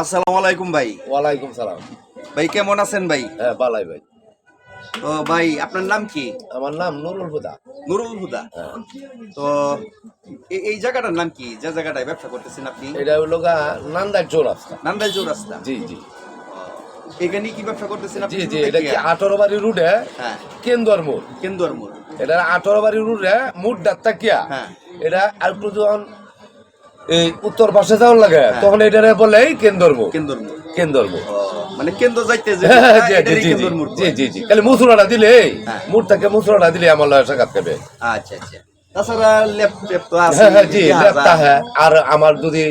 আসসালামু আলাইকুম ভাই। ওয়ালাইকুম সালাম। ভাই কেমন আছেন ভাই? হ্যাঁ বালাই ভাই। তো ভাই আপনার নাম কি? আমার নাম নুরুল হুদা। নুরুল হুদা। হ্যাঁ। তো এই জায়গাটার নাম কি? যে জায়গাটায় ব্যবসা করতেছেন আপনি? এটা হলো গা নান্দার চৌরাস্তা। নান্দাইল চৌরাস্তা? জি জি। এখানে কি ব্যবসা করতেছেন আপনি? জি জি এটা কি আঠারো বাড়ি রুটে হ্যাঁ? কেন্দুয়ার মোড়। কেন্দুয়ার মোড়। এটা আঠারো বাড়ি রুটে মুড ডাক্তার কিয়া। হ্যাঁ। এটা আর একটু যখন এই উত্তর পাশে যাওয়ার লাগে তখন এটারে বলে এই মোড় ও, মানে কেন্দ্র যাইতে যে হ্যাঁ, জি, জি, জি, কেন্দুয়ার জি জি জি। খালি মুসুরাটা দিলে হ্যাঁ। মুড মুসুরাটা দিলে আমার লয় সাক্ষাৎ করবে আচ্ছা আচ্ছা। তাছাড়া লেপ তো আছে হ্যাঁ হ্যাঁ জি ইতিহাস হ্যাঁ। আর আমার যদি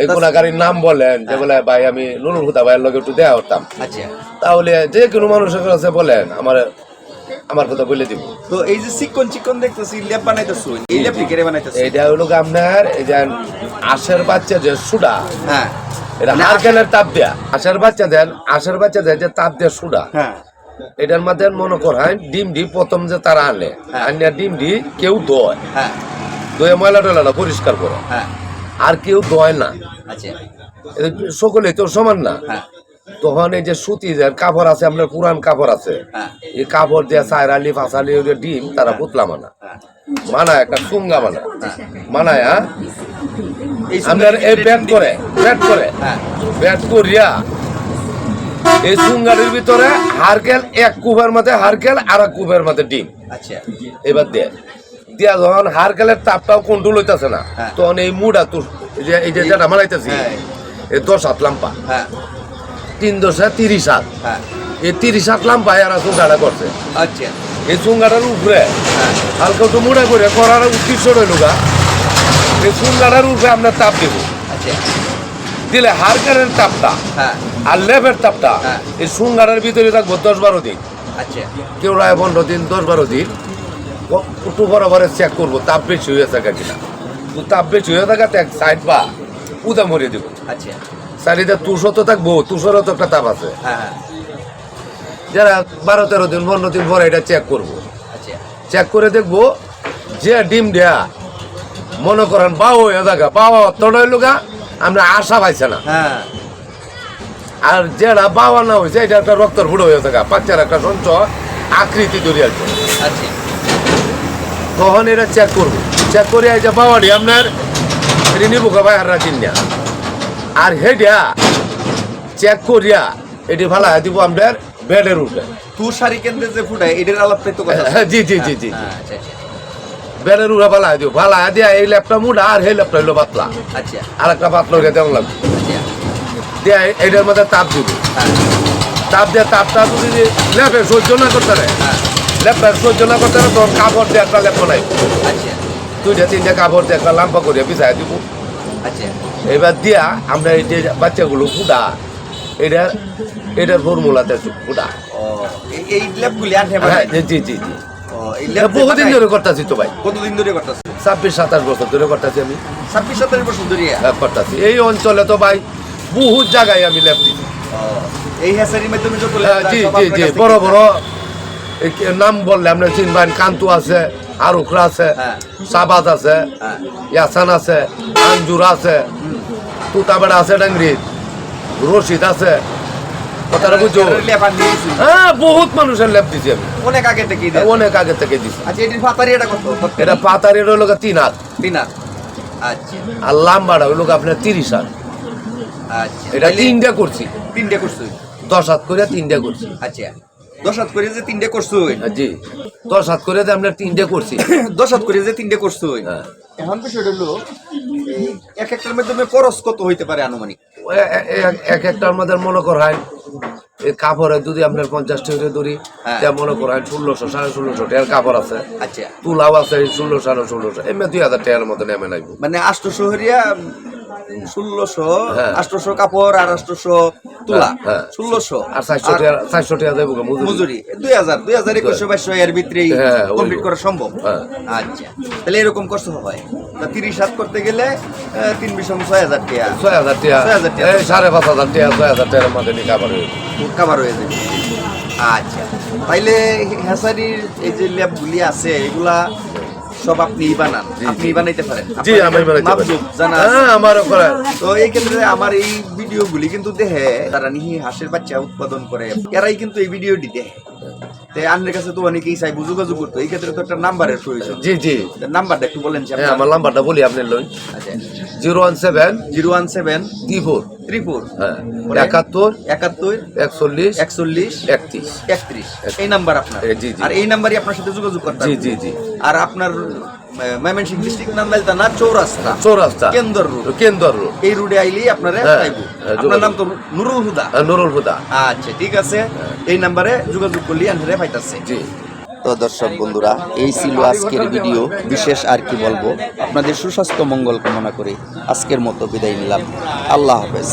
এই গুণাগারীর নাম বলেন যে বলে ভাই আমি নুরুল হুদা ভাইয়ের লগে একটু দেয়া হতাম আচ্ছা। তাহলে যে কোনো মানুষের কাছে বলেন আমার আমার কথা বলে দিব। তো এই যে চিকন চিকন দেখতেছি লেপ বানাইতেছো এই লেপ কেড়ে বানাইতেছো? এইটা হলো আপনার এই যে আশের বাচ্চা যে সুডা হ্যাঁ। এটা মানে নারকেলের তাপ দেয়া। আশের বাচ্চা দেন আশের বাচ্চা দেয় যে তাপ দেয়া সুডা। হ্যাঁ। এটার মধ্যে মনে করেন ডিম ডি প্রথম যে তারা আনলে হ্যাঁ। আনিয়া ডিম ডি কেউ দোয়। হ্যাঁ। দয়ে ময়লা টয়লাটা পরিষ্কার করে। হ্যাঁ। আর কেউ দোয় না। আচ্ছা। সকলে তো সমান না। হ্যাঁ। তখন এই যে সুতি যে কাপড় আছে আপনার পুরান কাপড় আছে। হ্যাঁ। এই কাপড় দিয়ে ফাঁসালি ওই যে ডিম তারা পুতলা মানা হ্যাঁ। মানায় একটা সুঙ্গা মানা মানায় হ্যাঁ? এই এই ব্যাট করে ব্যাট করে। হ্যাঁ। ব্যাট করিয়া এই সুঙ্গারির ভিতরে হারকেল এক কুপের মধ্যে হারকেল আর এক কুপের মধ্যে ডিম। আচ্ছা। এবার দিয়ে দিয়া যখন হারকেলের তাপটাও কন্ট্রোল হইতাছে না হ্যাঁ। তখন এই মুডা তুর এই যে এই যে যেটা মারাইতেছি হ্যাঁ। এই দশ হাত লাম্পা হ্যাঁ। তিন দশে তিরিশ হাত। হ্যাঁ। এই তিরিশ হাত লাম্পা এরা সুঙ্গাটা করছে। আচ্ছা। এই চুঙ্গাটার উপরে হ্যাঁ হালকা একটু মুড়া করে করার উদ্দেশ্য রইল গা। এই চুঙ্গাটার উপরে আমরা তাপ দিব। আচ্ছা। দিলে হারকারের তাপটা হ্যাঁ। আর লেভের তাপটা হ্যাঁ। এই চুঙ্গাটার ভিতরে থাকব দশ বারো দিন। আচ্ছা। কেউ রায় পনেরো দিন দশ বারো দিন। একটু বরাবরে চেক করব তাপ বেশি হয়ে থাকে কিনা। তাপ বেশি হয়ে থাকা এক সাইড বা উদা মরিয়ে দিব। আচ্ছা। সাইডে তুষো তো থাকব তুষোরও তো একটা তাপ আছে। হ্যাঁ হ্যাঁ। যারা বারো তেরো দিন পনেরো দিন পরে এটা চেক করব। চেক করে দেখব যে ডিম দেয়া মনে করেন বাও থাকা বাবা অতটা গা আমরা আশা পাইছে না। হ্যাঁ। আর যেটা বাবা না হয়েছে এটা একটা রক্তর ফুটো হয়ে থাকা বাচ্চার একটা সঞ্চয় আকৃতি তৈরি আছে। আচ্ছা। তখন এটা চেক করব। চেক করে এই যে বাবাটি আপনার নিবো ভাই আর রাখিন না আর হেডিয়া চেক করিয়া এটি ভালো দিব আপনার বেডের উঠে শাড়ি কেন্দ্রে যে ফুটায় এটার আলাপটাই তো কথা হ্যাঁ, জি জি জি জি। হ্যাঁ, আচ্ছা আচ্ছা। বেডের উঠে ভালো দিব। ভালো দিয়া এই ল্যাপটা মুডা আর এই ল্যাপটা হইল পাতলা। আচ্ছা। আর একটা পাতলা হইলে তেমন লাগবে। আচ্ছা। দিয়ে এটার মধ্যে তাপ দিব। হ্যাঁ। তাপ দিয়ে তাপটা যদি লেপে সহ্য না করতে পারে হ্যাঁ। লেপটা সহ্য না করতে পারে তখন কাপড় দিয়ে একটা লেপ বানাই আচ্ছা। দুইটা তিনটা কাপড় দিয়ে একটা লাম্পা করিয়া পিছাই দিব। এবার দিয়া আমরা এই যে বাচ্চাগুলো ফুটা এটা এটার ফর্মুলাতে ফুটা হ্যাঁ জি জি জি। ল্যাব বহুদিন ধরে করতেছি তো ভাই। কতদিন ধরে করতেছে? ছাব্বিশ সাতাশ বছর ধরে করতেছি আমি। ছাব্বিশ সাতাশ বছর ধরে? হ্যাঁ, করতেছি। এই অঞ্চলে তো ভাই বহুত জায়গায় আমি ল্যাপ দিছি। এই হ্যাসারির মাধ্যমে যত হ্যাঁ, জি জি জি বড় বড়। নাম বললে আপনার চিনবেন কান্তু আছে। আরুকরা আছে হ্যাঁ। সাবাদ আছে হ্যাঁ। ইয়াসান আছে আঞ্জুর আছে তুতাবেড়া আছে ডাংরি রশিদ আছে। কথাটা বুঝছ। হ্যাঁ বহুত মানুষের ল্যাপ দিছি আমি। অনেক আগে থেকে। অনেক আগে থেকে দিছি। আচ্ছা এটির ফাতারি এটা কত? পাতারি তিন হাত। দিনার আচ্ছা। আর লাম্বাটা আপনার তিরিশ হাত। আচ্ছা। এটা তাইলে তিনটা করছি। তিনটে করছ। দশ হাত করে তিনটা করছি। আচ্ছা। দশ হাত করে যে তিনটে করছ হ্যাঁ, জি। দশ হাত করে যে আপনার তিনটে করছি। দশ হাত করে যে তিনটে করছ হ্যাঁ। এখন বিষয়টা হলো এক একটার মাধ্যমে খরচ কত হইতে পারে আনুমানিক? এক একটার মধ্যে মনে করায় এই কাপড়ে যদি আপনার পঞ্চাশ টাকা ধরি হ্যাঁ। তা মনে করায় ষোলোশো সাড়ে ষোলোশো টাকার কাপড় আছে। আচ্ছা। তুলাও আছে ষোলো সাড়ে ষোলোশো এমনি দুই হাজার টাকার মতো নেমে লাগবে। মানে আষ্টশো হরিয়া ষোলোশো হ্যাঁ। আষ্টশো কাপড় আর আষ্টশো তুলা। হ্যাঁ, হ্যাঁ। ষোলোশো। আর চারশো টাকা চারশো টাকা দেবো মজুরি। দুই হাজার দুই হাজার একুশশো বাইশশো এর ভিতরেই কমপ্লিট করা সম্ভব। আচ্ছা। তাহলে এরকম কষ্ট হয়? তা তিরিশ হাত করতে গেলে তিন বিষম ছয় হাজার টাকা ছয় হাজার টাকা ছয় হাজার টাকা। সাড়ে পাঁচ হাজার টাকা ছয় হাজার টাকার মধ্যে কাপড় হয়ে। কাভার হয়ে যাবে। আচ্ছা। তাইলে হ্যাসারির এই যে ল্যাবগুলি আছে এগুলা সব আপনিই বানান আপনিই বানাইতে পারেন। জি আমি বানাইতে পারি। জানা হ্যাঁ আমারও করা তো এই ক্ষেত্রে আমার এই ভিডিওগুলি কিন্তু দেখে তারা নিহি হাঁসের বাচ্চা উৎপাদন করে এরাই কিন্তু এই ভিডিওটি দেখে তো আপনার কাছে তো অনেকেই চাই যোগাযোগ করতো। এই ক্ষেত্রে তো একটা নাম্বারের প্রয়োজন। জি জি। নাম্বারটা একটু বলেন হ্যাঁ আমার নাম্বারটা বলি আপনার লই। আচ্ছা। Zero one seven zero one seven three four. Three four হ্যাঁ একাত্তর একাত্তর একচল্লিশ একচল্লিশ একত্রিশ। একত্রিশ। এই নাম্বার আপনার। জি, জি। আর এই নাম্বারই আপনার সাথে যোগাযোগ করতে জি জি জি। আর আপনার ময়মনসিংহ ডিস্ট্রিক্ট থানা চৌরাস্তা। চৌরাস্তা। কেন্দর রোড কেন্দর রোড এই রোডে আপনারা হ্যাঁ, পাইবো। হ্যাঁ, আপনার নাম তো নুরুল হুদা। নুরুল হুদা। আচ্ছা ঠিক আছে। এই নাম্বারে যোগাযোগ করলে আনসারে পাইতাছে জি। তো দর্শক বন্ধুরা এই ছিল আজকের ভিডিও বিশেষ আর কি বলব? আপনাদের সুস্বাস্থ্য মঙ্গল কামনা করে আজকের মতো বিদায় নিলাম। আল্লাহ হাফেজ।